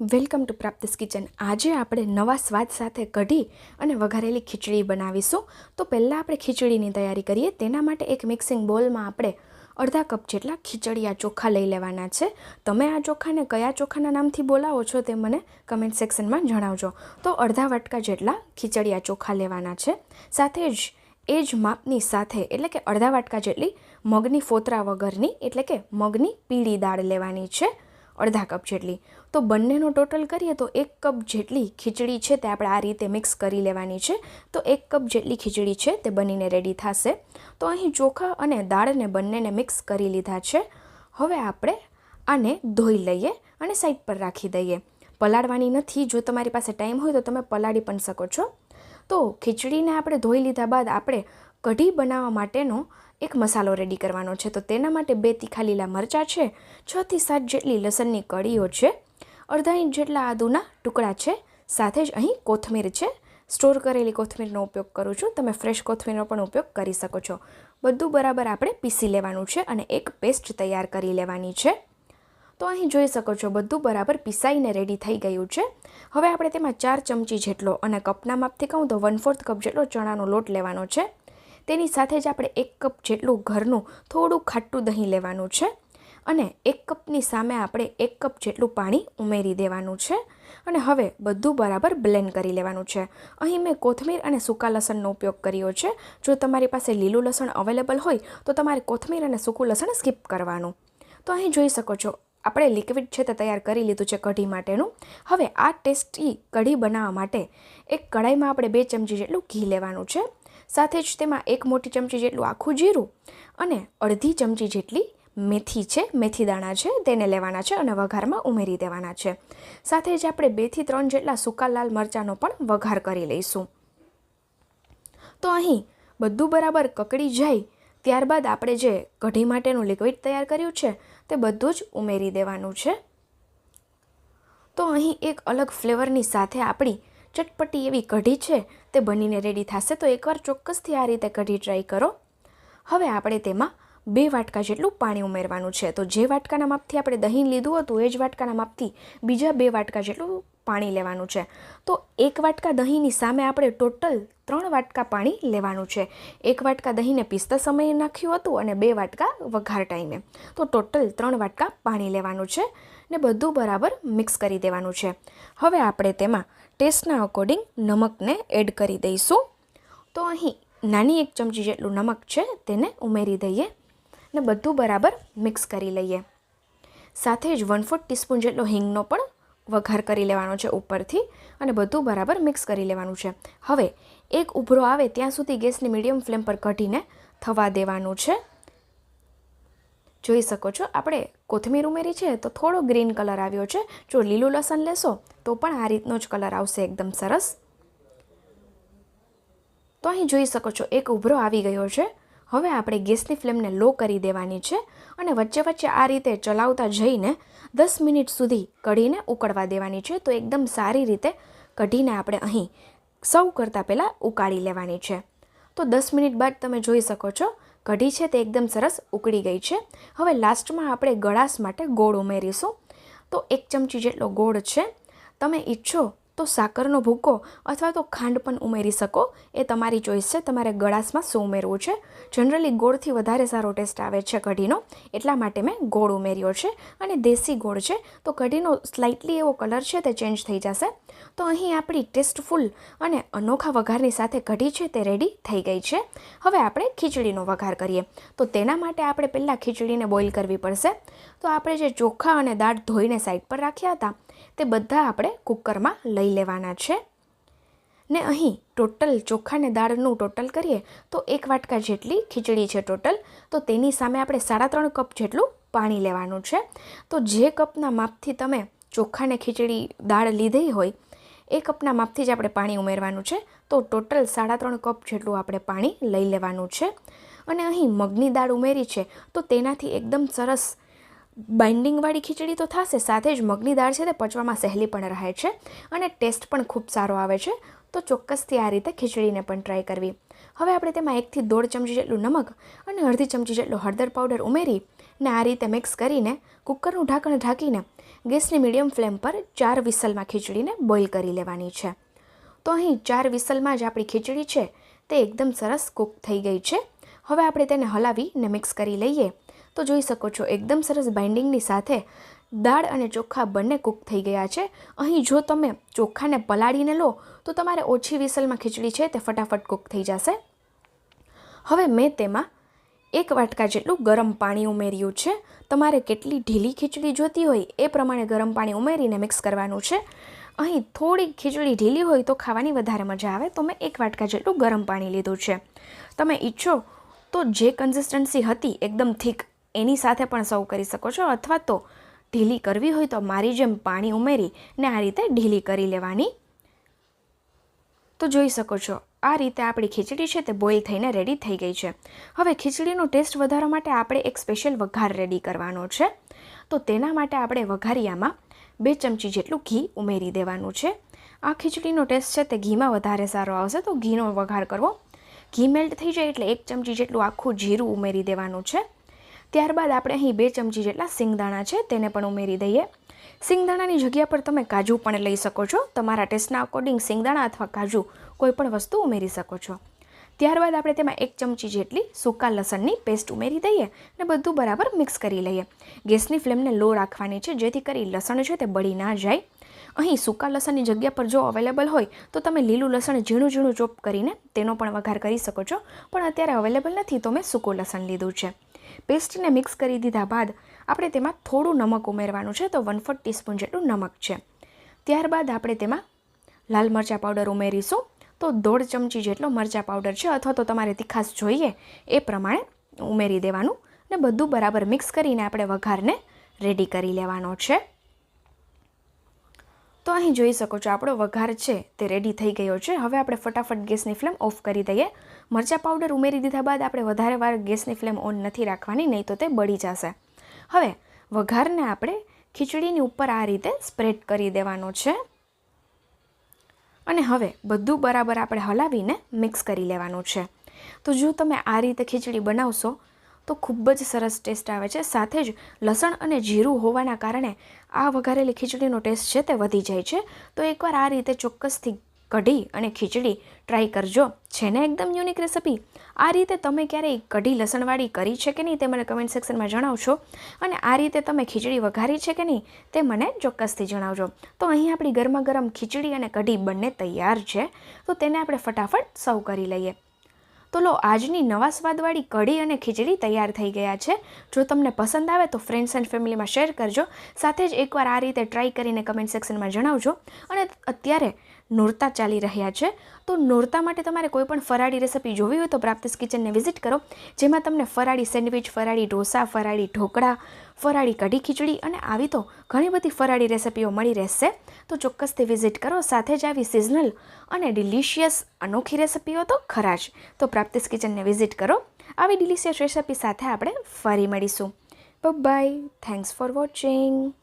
Welcome to પ્રાપ્તિસ kitchen. આજે આપણે નવા સ્વાદ સાથે કઢી અને વઘારેલી ખીચડી બનાવીશું. તો પહેલાં આપણે ખીચડીની તૈયારી કરીએ. તેના માટે એક મિક્સિંગ બોલમાં આપણે અડધા કપ જેટલા ખીચડિયા ચોખા લઈ લેવાના છે. તમે આ ચોખાને કયા ચોખાના નામથી બોલાવો છો તે મને કમેન્ટ સેક્શનમાં જણાવજો. તો અડધા વાટકા જેટલા ખીચડિયા ચોખા લેવાના છે. સાથે જ, એ જ માપની સાથે, એટલે કે અડધા વાટકા જેટલી મગની ફોતરા વગરની, એટલે કે મગની પીળી દાળ લેવાની છે. અડધા કપ જેટલી. તો બંનેનો ટોટલ કરીએ તો એક કપ જેટલી ખીચડી છે તે આપણે આ રીતે મિક્સ કરી લેવાની છે. તો એક કપ જેટલી ખીચડી છે તે બનીને રેડી થશે. તો અહીં ચોખા અને દાળને બંનેને મિક્સ કરી લીધા છે. હવે આપણે આને ધોઈ લઈએ અને સાઈડ પર રાખી દઈએ. પલાળવાની નથી, જો તમારી પાસે ટાઈમ હોય તો તમે પલાળી પણ શકો છો. તો ખીચડીને આપણે ધોઈ લીધા બાદ આપણે કઢી બનાવવા માટેનો એક મસાલો રેડી કરવાનો છે. તો તેના માટે બે તીખા લીલા મરચાં છે છથી સાત જેટલી લસણની કળીઓ છે, અડધા ઇંચ જેટલા આદુના ટુકડા છે, સાથે જ અહીં કોથમીર છે. સ્ટોર કરેલી કોથમીરનો ઉપયોગ કરું છું. તમે ફ્રેશ કોથમીરનો પણ ઉપયોગ કરી શકો છો. બધું બરાબર આપણે પીસી લેવાનું છે અને એક પેસ્ટ તૈયાર કરી લેવાની છે. તો અહીં જોઈ શકો છો, બધું બરાબર પીસાઈને રેડી થઈ ગયું છે. હવે આપણે તેમાં ચાર ચમચી જેટલો અને કપના માપથી કહું તો વન ફોર્થ કપ જેટલો ચણાનો લોટ લેવાનો છે. તેની સાથે જ આપણે એક કપ જેટલું ઘરનું થોડું ખાટું દહીં લેવાનું છે અને એક કપની સામે આપણે એક કપ જેટલું પાણી ઉમેરી દેવાનું છે અને હવે બધું બરાબર બ્લેન્ડ કરી લેવાનું છે. અહીં મેં કોથમીર અને સૂકા લસણનો ઉપયોગ કર્યો છે. જો તમારી પાસે લીલું લસણ અવેલેબલ હોય તો તમારે કોથમીર અને સૂકું લસણ સ્કીપ કરવાનું. તો અહીં જોઈ શકો છો, આપણે લિક્વિડ છે તે તૈયાર કરી લીધું છે કઢી માટેનું. હવે આ ટેસ્ટી કઢી બનાવવા માટે એક કઢાઈમાં આપણે બે ચમચી જેટલું ઘી લેવાનું છે. સાથે જ તેમાં એક મોટી ચમચી જેટલું આખું જીરું અને અડધી ચમચી જેટલી મેથી છે. મેથી દાણા છે, તેને લેવાના છે અને વઘારમાં ઉમેરી દેવાના છે. સાથે જ આપણે બેથી ત્રણ જેટલા સૂકા લાલ મરચાંનો પણ વઘાર કરી લઈશું. તો અહીં બધું બરાબર કકડી જાય ત્યારબાદ આપણે જે કઢી માટેનું લિક્વિડ તૈયાર કર્યું છે, તે બધું જ ઉમેરી દેવાનું છે. તો અહીં એક અલગ ફ્લેવરની સાથે આપણી ચટપટી એવી કઢી છે તે બનીને રેડી થશે, તો એકવાર ચોક્કસથી આ રીતે કઢી ટ્રાય કરો. હવે આપણે તેમાં બે વાટકા જેટલું પાણી ઉમેરવાનું છે. તો જે વાટકાના માપથી આપણે દહીં લીધું હતું, એ જ વાટકાના માપથી બીજા બે વાટકા જેટલું પાણી લેવાનું છે. તો એક વાટકા દહીંની સામે આપણે ટોટલ ત્રણ વાટકા પાણી લેવાનું છે. એક વાટકા દહીંને પીસતા સમયે નાખ્યું હતું અને બે વાટકા વઘાર ટાઈમે. તો ટોટલ ત્રણ વાટકા પાણી લેવાનું છે ને બધું બરાબર મિક્સ કરી દેવાનું છે. હવે આપણે તેમાં ટેસ્ટના અકોર્ડિંગ નમકને એડ કરી દઈશું. તો અહીં નાની એક ચમચી જેટલું નમક છે તેને ઉમેરી દઈએ ને બધું બરાબર મિક્સ કરી લઈએ. સાથે જ વન ફોર્થ ટીસ્પૂન જેટલો હિંગનો પણ વઘાર કરી લેવાનો છે ઉપરથી અને બધું બરાબર મિક્સ કરી લેવાનું છે. હવે એક ઉભરો આવે ત્યાં સુધી ગેસની મીડિયમ ફ્લેમ પર કઢીને થવા દેવાનું છે. જોઈ શકો છો. આપણે કોથમીર ઉમેરી છે તો થોડો ગ્રીન કલર આવ્યો છે. જો લીલું લસણ લેશો તો પણ આ રીતનો જ કલર આવશે એકદમ સરસ. તો અહીં જોઈ શકો છો એક ઉભરો આવી ગયો છે. હવે આપણે ગેસની ફ્લેમને લો કરી દેવાની છે અને વચ્ચે વચ્ચે આ રીતે ચલાવતા જઈને દસ મિનિટ સુધી કઢીને ઉકળવા દેવાની છે. તો એકદમ સારી રીતે કઢીને આપણે અહીં સૌ કરતાં પહેલાં ઉકાળી લેવાની છે. તો દસ મિનિટ બાદ તમે જોઈ શકો છો કઢી છે તે એકદમ સરસ ઉકળી ગઈ છે. હવે લાસ્ટમાં આપણે ગળાશ માટે ગોળ ઉમેરીશું. તો એક ચમચી જેટલો ગોળ છે. તમે ઈચ્છો તો સાકરનો ભૂકો અથવા તો ખાંડ પણ ઉમેરી શકો. એ તમારી ચોઈસ છે. તમારે ગળાશમાં શું ઉમેરવું છે? જનરલી ગોળથી વધારે સારો ટેસ્ટ આવે છે કઢીનો. એટલા માટે મેં ગોળ ઉમેર્યો છે અને દેશી ગોળ છે. તો કઢીનો સ્લાઇટલી એવો કલર છે તે ચેન્જ થઈ જશે. તો અહીં આપણી ટેસ્ટફુલ અને અનોખા વઘારની સાથે કઢી છે તે રેડી થઈ ગઈ છે. હવે આપણે ખીચડીનો વઘાર કરીએ. તો તેના માટે આપણે પહેલાં ખીચડીને બોઇલ કરવી પડશે. તો આપણે જે ચોખા અને દાળ ધોઈને સાઈડ પર રાખ્યા હતા તે બધા આપણે કુકરમાં લઈ લેવાના છે. ને અહીં ટોટલ ચોખાને દાળનું ટોટલ કરીએ તો એક વાટકા જેટલી ખીચડી છે ટોટલ. તો તેની સામે આપણે સાડા ત્રણ કપ જેટલું પાણી લેવાનું છે. તો જે કપના માપથી તમે ચોખાને ખીચડી દાળ લીધી હોય, એ કપના માપથી જ આપણે પાણી ઉમેરવાનું છે. તો ટોટલ સાડા ત્રણ કપ જેટલું આપણે પાણી લઈ લેવાનું છે. અને અહીં મગની દાળ ઉમેરી છે, તો તેનાથી એકદમ સરસ બાઇન્ડિંગવાળી ખીચડી તો થશે, સાથે જ મગની દાળ છે તે પચવામાં સહેલી પણ રહે છે અને ટેસ્ટ પણ ખૂબ સારો આવે છે, તો ચોક્કસથી આ રીતે ખીચડીને પણ ટ્રાય કરવી. હવે આપણે તેમાં એકથી દોઢ ચમચી જેટલું નમક અને અડધી ચમચી જેટલો હળદર પાવડર ઉમેરી ને આ રીતે મિક્સ કરીને કુકરનું ઢાંકણ ઢાંકીને ગેસની મીડિયમ ફ્લેમ પર ચાર વિસલમાં ખીચડીને બોઇલ કરી લેવાની છે. તો અહીં ચાર વિસલમાં જ આપણી ખીચડી છે તે એકદમ સરસ કૂક થઈ ગઈ છે. હવે આપણે તેને હલાવી ને મિક્સ કરી લઈએ. તો જોઈ શકો છો, એકદમ સરસ બાઇન્ડિંગની સાથે દાળ અને ચોખા બંને કૂક થઈ ગયા છે. અહીં જો તમે ચોખાને પલાળીને લો, તો તમારે ઓછી વિસલમાં ખીચડી છે તે ફટાફટ કૂક થઈ જશે. હવે મેં તેમાં એક વાટકા જેટલું ગરમ પાણી ઉમેર્યું છે. તમારે કેટલી ઢીલી ખીચડી જોતી હોય એ પ્રમાણે ગરમ પાણી ઉમેરીને મિક્સ કરવાનું છે. અહીં થોડી ખીચડી ઢીલી હોય તો ખાવાની વધારે મજા આવે, તો મેં એક વાટકા જેટલું ગરમ પાણી લીધું છે. તમે ઈચ્છો તો જે કન્સિસ્ટન્સી હતી, એકદમ થીક એની સાથે પણ સર્વ કરી શકો છો. અથવા તો ઢીલી કરવી હોય તો મારી જેમ પાણી ઉમેરી ને આ રીતે ઢીલી કરી લેવાની. તો જોઈ શકો છો, આ રીતે આપણી ખીચડી છે તે બોઇલ થઈને રેડી થઈ ગઈ છે. હવે ખીચડીનો ટેસ્ટ વધારવા માટે આપણે એક સ્પેશિયલ વઘાર રેડી કરવાનો છે. તો તેના માટે આપણે વઘારિયામાં બે ચમચી જેટલું ઘી ઉમેરી દેવાનું છે. આ ખીચડીનો ટેસ્ટ છે તે ઘીમાં વધારે સારો આવશે, તો ઘીનો વઘાર કરવો. ઘી મેલ્ટ થઈ જાય એટલે એક ચમચી જેટલું આખું જીરું ઉમેરી દેવાનું છે. ત્યારબાદ આપણે અહીં બે ચમચી જેટલા સિંગદાણા છે, તેને પણ ઉમેરી દઈએ. સિંગદાણાની જગ્યા પર તમે કાજુ પણ લઈ શકો છો. તમારા ટેસ્ટના અકોર્ડિંગ સિંગદાણા અથવા કાજુ કોઈ પણ વસ્તુ ઉમેરી શકો છો. ત્યારબાદ આપણે તેમાં એક ચમચી જેટલી સૂકા લસણની પેસ્ટ ઉમેરી દઈએ અને બધું બરાબર મિક્સ કરી લઈએ. ગેસની ફ્લેમને લો રાખવાની છે, જેથી કરી લસણ છે તે બળી ના જાય. અહીં સૂકા લસણની જગ્યા પર જો અવેલેબલ હોય, તો તમે લીલું લસણ ઝીણું ઝીણું ચોપ કરીને તેનો પણ વઘાર કરી શકો છો. પણ અત્યારે અવેલેબલ નથી, તો મેં સૂકું લસણ લીધું છે. પેસ્ટને મિક્સ કરી દીધા બાદ આપણે તેમાં થોડું નમક ઉમેરવાનું છે, તો વન ફોર્થ ટીસ્પૂન જેટલું નમક છે. ત્યારબાદ આપણે તેમાં લાલ મરચાં પાવડર ઉમેરીશું, તો દોઢ ચમચી જેટલો મરચાં પાવડર છે, અથવા તો તમારે તીખાસ જોઈએ એ પ્રમાણે ઉમેરી દેવાનું, ને બધું બરાબર મિક્સ કરીને આપણે વઘારને રેડી કરી લેવાનો છે. તો અહીં જોઈ શકો છો, આપણો વઘાર છે, તે રેડી થઈ ગયો છે. હવે આપણે ફટાફટ ગેસની ફ્લેમ ઓફ કરી દઈએ. મરચાં પાવડર ઉમેરી દીધા બાદ આપણે વધારે વાર ગેસની ફ્લેમ ઓન નથી રાખવાની, નહીં તો તે બળી જશે. હવે, વઘારને આપણે ખીચડીની ઉપર આ રીતે સ્પ્રેડ કરી દેવાનો છે. અને હવે, બધું બરાબર આપણે હલાવીને મિક્સ કરી લેવાનું છે. તો જો તમે આ રીતે ખીચડી બનાવશો તો ખૂબ જ સરસ ટેસ્ટ આવે છે. સાથે જ લસણ અને જીરું હોવાના કારણે આ વઘારેલી ખીચડીનો ટેસ્ટ છે તે વધી જાય છે. તો એકવાર આ રીતે ચોક્કસથી કઢી અને ખીચડી ટ્રાય કરજો. છે ને એકદમ યુનિક રેસિપી. આ રીતે તમે ક્યારેય કઢી લસણવાળી કરી છે કે નહીં તે મને કમેન્ટ સેક્શનમાં જણાવશો. અને આ રીતે તમે ખીચડી વઘારી છે કે નહીં તે મને ચોક્કસથી જણાવજો. તો અહીં આપણી ગરમા ગરમ ખીચડી અને કઢી બંને તૈયાર છે. તો તેને આપણે ફટાફટ સર્વ કરી લઈએ. તો લો, આજની નવા સ્વાદવાળી કઢી અને ખીચડી તૈયાર થઈ ગયા છે. જો તમને પસંદ આવે તો ફ્રેન્ડ્સ એન્ડ ફેમિલીમાં શેર કરજો. સાથે જ એકવાર આ રીતે ટ્રાય કરીને કમેન્ટ સેક્શનમાં જણાવજો. અને અત્યારે નોરતા ચાલી રહ્યા છે. તો નોરતા માટે તમારે કોઈ પણ ફરાળી રેસિપી જોવી હોય તો પ્રાપ્તિસ કિચનને વિઝિટ કરો. જેમાં તમને ફરાળી સેન્ડવિચ ફરાળી ઢોસા, ફરાળી ઢોકળા, ફરાળી કઢી ખીચડી અને આવી તો ઘણી બધી ફરાળી રેસિપીઓ મળી રહેશે. તો ચોક્કસથી વિઝિટ કરો. સાથે જ આવી સિઝનલ અને ડિલિશિયસ અનોખી રેસિપીઓ તો ખરા જ. તો પ્રાપ્તિસ કિચનને વિઝિટ કરો. આવી ડિલિશિયસ રેસિપી સાથે આપણે ફરી મળીશું. By thanks for watching